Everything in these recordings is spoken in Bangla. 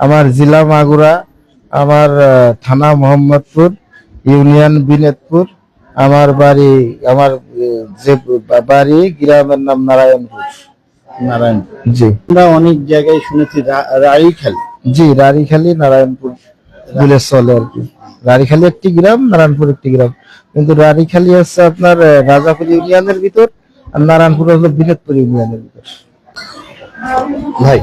আমার জেলা মাগুরা আমার থানা মোহাম্মদপুর ইউনিয়ন বিনেতপুর আমার বাড়ি আমার যে বাড়ি গ্রামের নাম নারায়ণপুর। নারায়ণপুর। জি। আমরা অনেক জায়গায় শুনেছি রাড়িখালি। জি রানীখালী নারায়ণপুর বলে চলে আর কি। রানীখালী একটি গ্রাম নারায়ণপুর একটি গ্রাম। কিন্তু রানীখালী হচ্ছে আপনার রাজাপুর ইউনিয়নের ভিতর আর নারায়ণপুর হলো বিনেতপুর ইউনিয়নের ভিতর। ভাই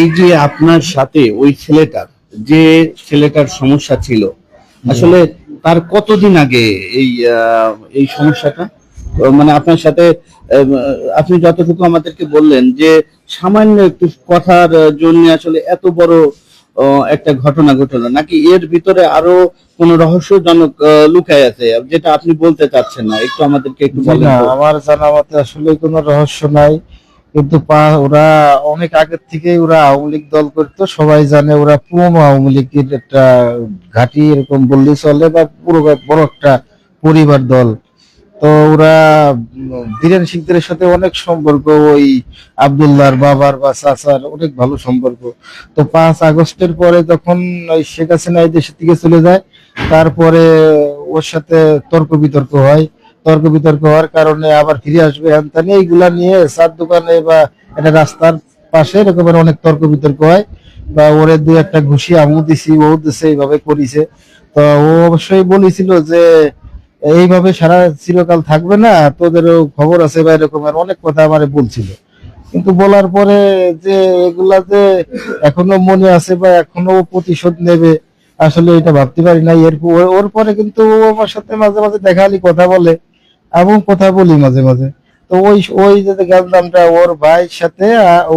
এই যে আপনার সাথে ওই ছেলেটার যে ছেলেটার সমস্যা ছিল আসলে তার কতদিন আগে এই এই সমস্যাটা? মানে আপনার সাথে আপনি যতটুকু আমাদেরকে বললেন যে সামান্য একটু কথার জন্য আসলে এত বড় একটা ঘটনা ঘটলো নাকি এর ভিতরে আরও কোন রহস্যজনক লুকায় আছে যেটা আপনি বলতে চাচ্ছেন না? একটু আমাদেরকে একটু বলেন আমার জানা মতে আসলে কোনো রহস্য নাই। কিন্তু ওরা অনেক আগের থেকে ওরা আওয়ামী লীগ দল করতো। সবাই জানে ওরা পুরনো আওয়ামী লীগের একটা ঘাঁটি, এরকম বললেই চলে, বা পুরো বড় একটা পরিবার দল। তো ওরা বীরেন সিংদের সাথে অনেক সম্পর্ক, ওই আবদুল্লাহর বাবার বা চাচার অনেক ভালো সম্পর্ক। তো পাঁচ আগস্টের পরে যখন শেখ হাসিনা এই দেশের থেকে চলে যায়, তারপরে ওর সাথে তর্ক বিতর্ক হয়। তর্ক বিতর্ক হওয়ার কারণে আবার ফিরে আসবে হ্যান এইগুলা নিয়ে চার দোকানে বা একটা রাস্তার পাশে এরকমের অনেক তর্ক বিতর্ক হয়। বা ওরে দু একটা ঘুষি আমু দিছি, ও দিছে, এইভাবে করিছে। তো ও অবশ্যই বলেছিল যে, এইভাবে সারা চিরকাল থাকবে না, তোদেরও খবর আছে বা এরকমের অনেক কথা আমারে বলছিল। কিন্তু বলার পরে যে এগুলা যে এখনও মনে আছে বা এখনও প্রতিশোধ নেবে, আসলে এটা ভাবতে পারি না এর ওর পরে কিন্তু আমার সাথে মাঝে মাঝে দেখালি কথা বলে। এবং কথা বলি মাঝে মাঝে। তো ওই ওই যে গেলামটা ওর ভাইয়ের সাথে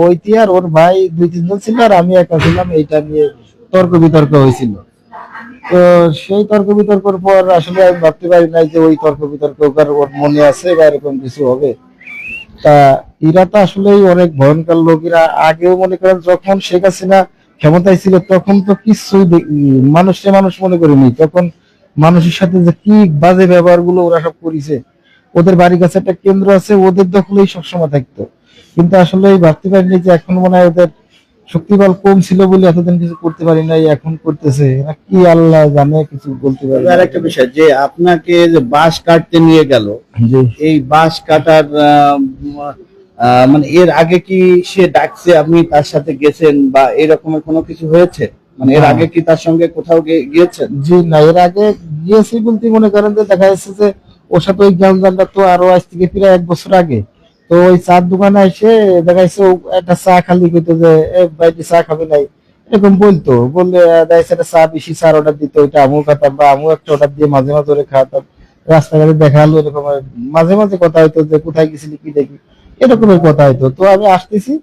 ওইটি আর ওর ভাই দুই তিনজন ছিল আর আমি একা ছিলাম, এইটা নিয়ে তর্ক বিতর্ক হয়েছিল। তো সেই তর্ক বিতর্কের পর আসলে আমি ভাবতে পারি নাই যে ওই তর্ক বিতর্ক ওর মনে আছে বা এরকম কিছু হবে। তা এরা তো আসলেই অনেক ভয়ঙ্কর লোক। এরা আগেও মনে করেন যখন শেখ হাসিনা ক্ষমতায় ছিল, তখন তো কিছুই মানুষে মানুষ মনে করেনি। তখন মানুষের সাথে যে কি বাজে ব্যবহারগুলো ওরা সব করেছে ওদের বাড়ির কাছে একটা কেন্দ্র আছে ওদের দখলেই সবসময় থাকতো। কিন্তু আসলে এই ভাবতে পারিনি যে এখন মনে হয় ওদের শক্তিবল কম ছিল বলে এতদিন কিছু করতে পারি নাই এখন করতেছে। কি আল্লাহ জানে কিছু বলতে পারি আর একটা বিষয় যে আপনাকে যে বাস কাটতে নিয়ে গেল এই বাস কাটার মানে এর আগে কি সে ডাকছে আপনি তার সাথে গেছেন বা এরকমের কোনো কিছু হয়েছে? মানে এর আগে কি তার সঙ্গে কোথাও গিয়েছেন? জি না এর আগে গিয়েছি বলতে মনে করেন যে দেখা যাচ্ছে যে ওর সাথে ওই জ্ঞানদানটা তো আরও আজ থেকে প্রায় এক বছর আগে। তো ওই চার দোকানে এসে দেখা যাচ্ছে ও একটা চা খালি কইতো যে ভাইটি চা খাবে নাই? এরকম বলতো। বললে আহ, দেখা যাচ্ছে একটা চা বেশি চার অর্ডার দিত ওইটা আমু খাতাম বা আমু একটা অর্ডার দিয়ে মাঝে মাঝে ওরে খাওয়াতাম। রাস্তাঘাটে দেখা হলো এরকম মাঝে মাঝে কথা হইতো যে কোথায় গেছিলি কি দেখি এরকমের কথা হইতো। তো আমি আসতেছি।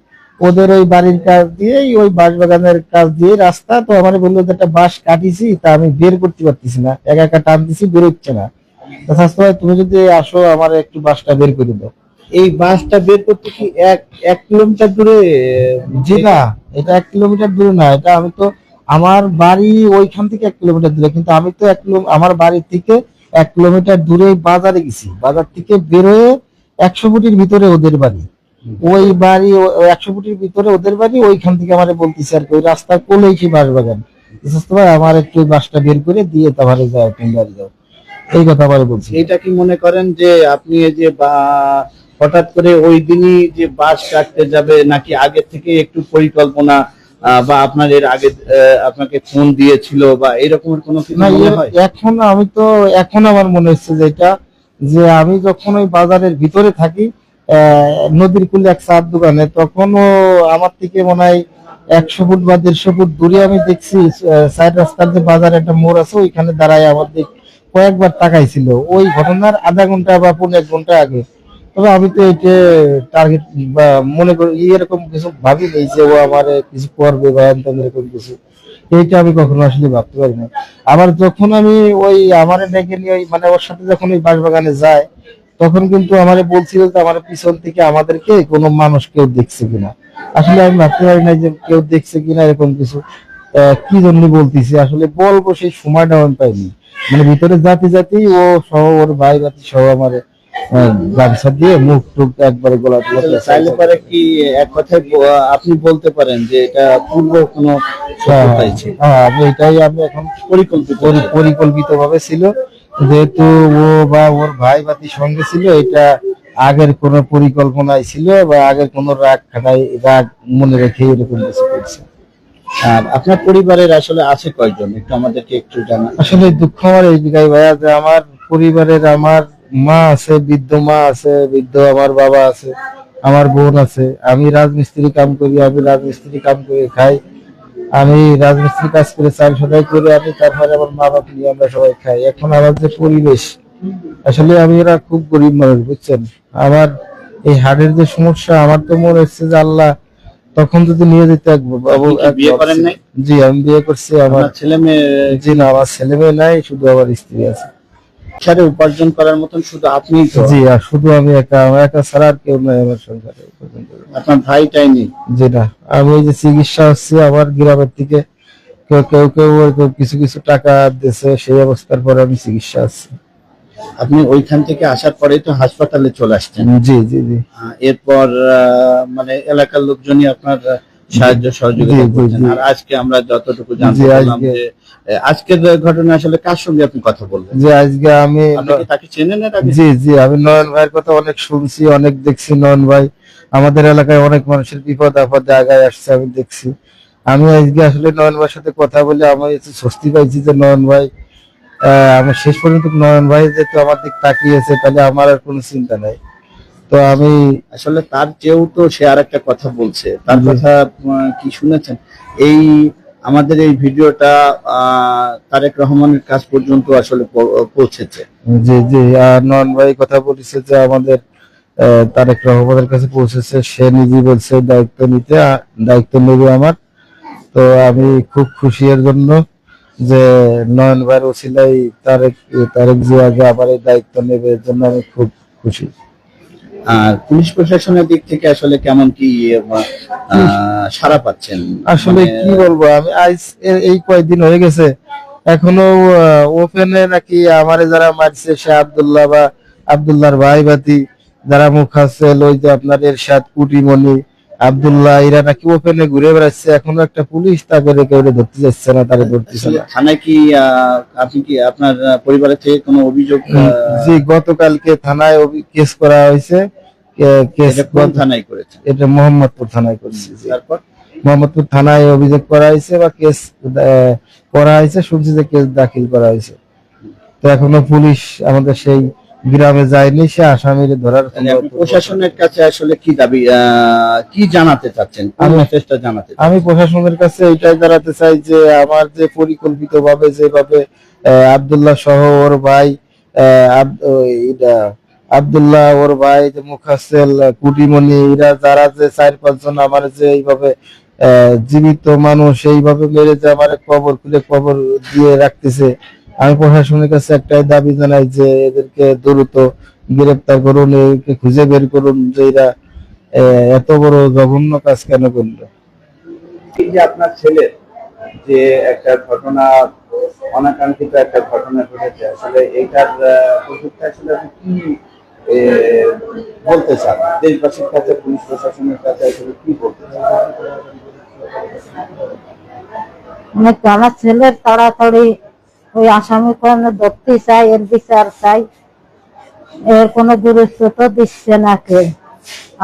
ওদের ওই বাড়ির কাজ দিয়ে ওই বাঁশ বাগানের কাজ দিয়ে রাস্তা। তো আমার বলল একটা বাঁশ কাটিছি তা আমি বের করতে পারতেছি না। একা একা টান দিছি বের হচ্ছে না। তুমি যদি আসো আমার একটু বাসটা বের করে দাও। এই বাসটা বের করতে কি এক এক কিলোমিটার দূরে? জি না। এটা এক কিলোমিটার দূরে না এটা আমি তো আমার বাড়ি ওইখান থেকে এক কিলোমিটার দূরে কিন্তু আমি তো এক কিলো আমার বাড়ি থেকে এক কিলোমিটার দূরে বাজারে গেছি। বাজার থেকে বেরোয় একশো ফুটির ভিতরে ওদের বাড়ি। ওই বাড়ি একশো ফুটির ভিতরে ওদের বাড়ি ওইখান থেকে আমার বলতেছে আর কি ওই রাস্তার কোলেই সেই বাস বাগান। আমার একটু বাসটা বের করে দিয়ে তারপরে যাও তুমি বাড়ি যাও। এই কথা আমার বলছি। এটা কি মনে করেন যে আপনি এই যে বা- হঠাৎ করে ওই দিনই যে বাস কাটতে যাবে নাকি আগে থেকে একটু পরিকল্পনা বা আপনার এর আগে আপনাকে ফোন দিয়েছিল বা এরকমের কোনো কিছু মনে হয়? এখন আমি তো এখন আমার মনে হচ্ছে যে এটা যে আমি যখন ওই বাজারের ভিতরে থাকি নদীর কূলে এক চার দোকানে তখনও আমার থেকে মনে হয় একশো ফুট বা দেড়শো ফুট দূরে আমি দেখছি সাইড রাস্তার যে বাজার একটা মোড় আছে ওইখানে দাঁড়ায় আমার দিক কয়েকবার তাকাইছিল। ওই ঘটনার আধা ঘণ্টা বা পনেরো এক ঘণ্টা আগে। তবে আমি তো এটা টার্গেট বা মনে করি এরকম কিছু ভাবি নেই যে ও আমার কিছু করবে বা এরকম কিছু। এইটা আমি কখনো আসলে ভাবতে পারি না আবার যখন আমি ওই আমার ডেকে নিয়ে মানে ওর সাথে যখন ওই বাগানে যায়, তখন কিন্তু আমার বলছিল যে আমার পিছন থেকে আমাদেরকে কোনো মানুষ কেউ দেখছে কিনা। আসলে আমি ভাবতে পারি না যে কেউ দেখছে কিনা এরকম কিছু। কি জন্য বলতেছি? আসলে বলব সেই সময়টা আমি পাইনি। মানে ভিতরে জাতি জাতি ও সহ ওর ভাই বাতি সহ আমারে গামছা দিয়ে মুখ টুক একবারে গোলা। চাইলে পরে কি এক কথায় আপনি বলতে পারেন যে এটা পূর্ব কোনো হ্যাঁ, হ্যাঁ, আমি এটাই আমি এখন পরিকল্পিত। পরিকল্পিত ভাবে ছিল। যেহেতু ও বা ওর ভাই বাতি সঙ্গে ছিল এটা আগের কোন পরিকল্পনায় ছিল বা আগের কোন রাগ খাটাই রাগ মনে রেখে এরকম কিছু করছে। আর আপনার পরিবারের আসলে আছে কয়জন? একটু আমাদেরকে একটু জানা আসলে দুঃখ আমার এই জায়গায় ভাইয়া যে আমার পরিবারের আমার মা আছে, বৃদ্ধ মা আছে, বৃদ্ধ আমার বাবা আছে, আমার বোন আছে। আমি রাজমিস্ত্রি কাম করি, আমি রাজমিস্ত্রি কাম করে খাই। আমি রাজমিস্ত্রি কাজ করে চাল সদাই করে আমি তারপরে আমার মা বাপ নিয়ে আমরা সবাই খাই। এখন আমার যে পরিবেশ, আসলে আমি এরা খুব গরিব মানুষ, বুঝছেন? আমার এই হার্টের যে সমস্যা, আমার তো মনে হচ্ছে যে আল্লাহ তখন যদি নিয়ে যেতে এক বিয়ে করেন নাই? জি আমি বিয়ে করছি আমার ছেলে মেয়ে জি না আমার ছেলে মেয়ে নাই শুধু আমার স্ত্রী আছে। সংসারে উপার্জন করার মতন শুধু আপনি জি আর শুধু আমি একা আমার একা ছাড়া আর কেউ নাই আমার সংসারে। আপনার ভাইটাই নেই? জি না আমি যে চিকিৎসা হচ্ছে আমার গ্রামের থেকে কেউ কেউ কেউ কেউ কিছু কিছু টাকা দিয়েছে সেই অবস্থার পরে আমি চিকিৎসা আছি আপনি ওইখান থেকে আসার পরেই তো হাসপাতালে চলে আসছেন। জি জি জি। এরপর মানে এলাকার লোকজনই আপনার সাহায্য সহযোগিতা করছেন। আর আজকে আমরা যতটুকু জানতে পারলাম যে আজকের ঘটনা আসলে কার সঙ্গে আপনি কথা বললেন? যে আজকে আমি তাকে চেনেন জি জি আমি নয়ন ভাইয়ের কথা অনেক শুনছি অনেক দেখছি। নয়ন ভাই আমাদের এলাকায় অনেক মানুষের বিপদ আপদে আগায় আসছে আমি দেখছি। আমি আজকে আসলে নয়ন ভাইয়ের সাথে কথা বলে আমি একটু স্বস্তি পাইছি যে নয়ন ভাই আমার শেষ পর্যন্ত নয়ন ভাই যেহেতু আমার দিক তাকিয়েছে তাহলে আমার আর কোনো চিন্তা নাই। তো আমি আসলে তার চেয়েও তো সে আর একটা কথা বলছে তার। কথা কি শুনেছেন? এই আমাদের এই ভিডিওটা তারেক রহমানের কাছ পর্যন্ত আসলে পৌঁছেছে। জি জি আর নয়ন ভাই কথা বলেছে যে আমাদের তারেক রহমানের কাছে পৌঁছেছে সে নিজে বলছে দায়িত্ব নিতে দায়িত্ব নেবে আমার। তো আমি খুব খুশি এর জন্য। যে নয়ন ভাইয়ের ওসিলাই তারেক তারেক জিয়া যে আবার এই দায়িত্ব নেবে এর জন্য আমি খুব খুশি। আর পুলিশ প্রশাসনের দিক থেকে আসলে কেমন কি সাড়া পাচ্ছেন? আসলে মানে, কি বলব আমি আজ এই কয়েকদিন হয়ে গেছে এখনও ওপেনে নাকি আমারে যারা মারছে সে আব্দুল্লাহ বা আব্দুল্লাহর ভাই বাতি যারা মুখ আছে ওই যে আপনার এরশাদ কুটিমণি আব্দুল্লাহ এরা নাকি ওপেনে ঘুরে বেড়াচ্ছে এখনও একটা পুলিশ তাকে রেখে ওটা ধরতে যাচ্ছে না তারা ধরতেছে না। থানায় কি আপনি কি আপনার পরিবারের থেকে কোনো অভিযোগ জি গতকালকে থানায় কেস করা হয়েছে। কেস কোন থানায় করেছেন এটা মোহাম্মদপুর থানায় করছি। তারপর? মোহাম্মদপুর থানায় অভিযোগ করা হয়েছে বা কেস করা হয়েছে শুনছি যে কেস দাখিল করা হয়েছে। তো এখনও পুলিশ আমাদের সেই গ্রামে যায়নি সে আসামির ধরার আপনি প্রশাসনের কাছে আসলে কি দাবি কি জানাতে চাচ্ছেন? আমি- মেসেজটা জানাতে আমি প্রশাসনের কাছে এটাই জানাতে চাই যে আমার যে পরিকল্পিত ভাবে যেভাবে আব্দুল্লাহ সহ ওর ভাই আব্দুল্লাহ ওর ভাই যে মুখাসেল কুটিমণি এরা যারা যে চার পাঁচজন আমার যে এইভাবে আহ, জীবিত মানুষ এইভাবে মেরে যে আমার কবর খুলে কবর দিয়ে রাখতেছে আমি প্রশাসনের কাছে একটাই দাবি জানাই যে এদেরকে দ্রুত গ্রেপ্তার করুন এদেরকে খুঁজে বের করুন যে এরা আহ, এত বড় জঘন্য কাজ কেন করল? এই যে আপনার ছেলের যে একটা ঘটনা অনাকাঙ্ক্ষিত একটা ঘটনা ঘটেছে আসলে এইটার প্রযুক্তি আসলে আপনি কি বলতে চান? দেশবাসীর কাছে পুলিশ প্রশাসনের কাছে আসলে কি বলতে চান? মানে আমার ছেলের তাড়াতাড়ি ওই আসামি কোন ধরতে চাই, এর বিচার চাই। এর কোনো গুরুত্ব তো দিচ্ছে না কে।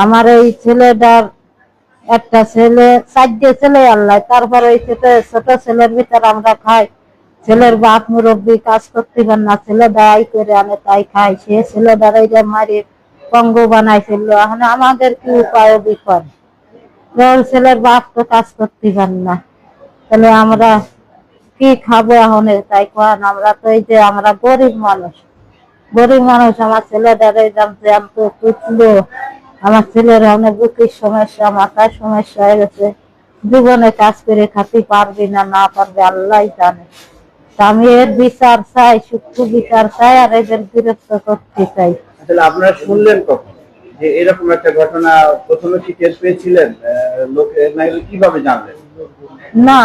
আমার এই ছেলেটার একটা ছেলে, চারটে ছেলে আল্লাহ, তারপরে ওই ছোট ছোট ছেলের ভিতর আমরা খাই। ছেলের বাপ মুরব্বী কাজ করতে পার না, ছেলে দায় করে আনে, তাই খাই। সে ছেলে দাঁড়াইটা মারি পঙ্গ বানাইছিল, এখন আমাদের কি উপায় বিপদ? ছেলের বাপ তো কাজ করতে পার না। তাহলে আমরা কি খাব এখন তাই কোন? আমরা তো এই যে আমরা গরিব মানুষ। গরিব মানুষ, আমার ছেলেটারে জ্যাম তো তুতলো আমার ছেলের অনেক বুকের সমস্যা, মাথার সমস্যা হয়ে গেছে। জীবনে কাজ করে খাতে পারবি না না পারবে আল্লাহ জানে। আমি এর বিচার চাই, সূক্ষ্ম বিচার চাই, আর এদের বিরক্ত করতে চাই। আপনারা শুনলেন কখন? যে এরকম একটা ঘটনা প্রথমে কি টের পেয়েছিলেন? লোকে কীভাবে জানলেন? না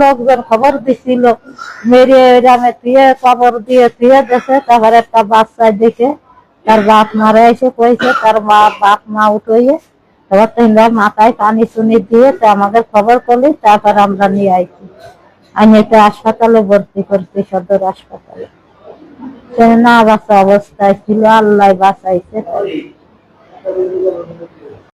লোকজন খবর দিছিল, মেরে দিয়ে দেশে তারপর একটা বাচ্চা দেখে তার বাপ মারা এসে কইছে তার মা, বাপ মা উঠে তারপর তিনটা মাথায় পানি চুনি দিয়ে তা আমাদের খবর করলি, তারপর আমরা নিয়ে আইছি। আমি এটা হাসপাতালে ভর্তি করছি, সদর হাসপাতালে। না বাঁচা অবস্থায় ছিল, আল্লাহ বাঁচাইছে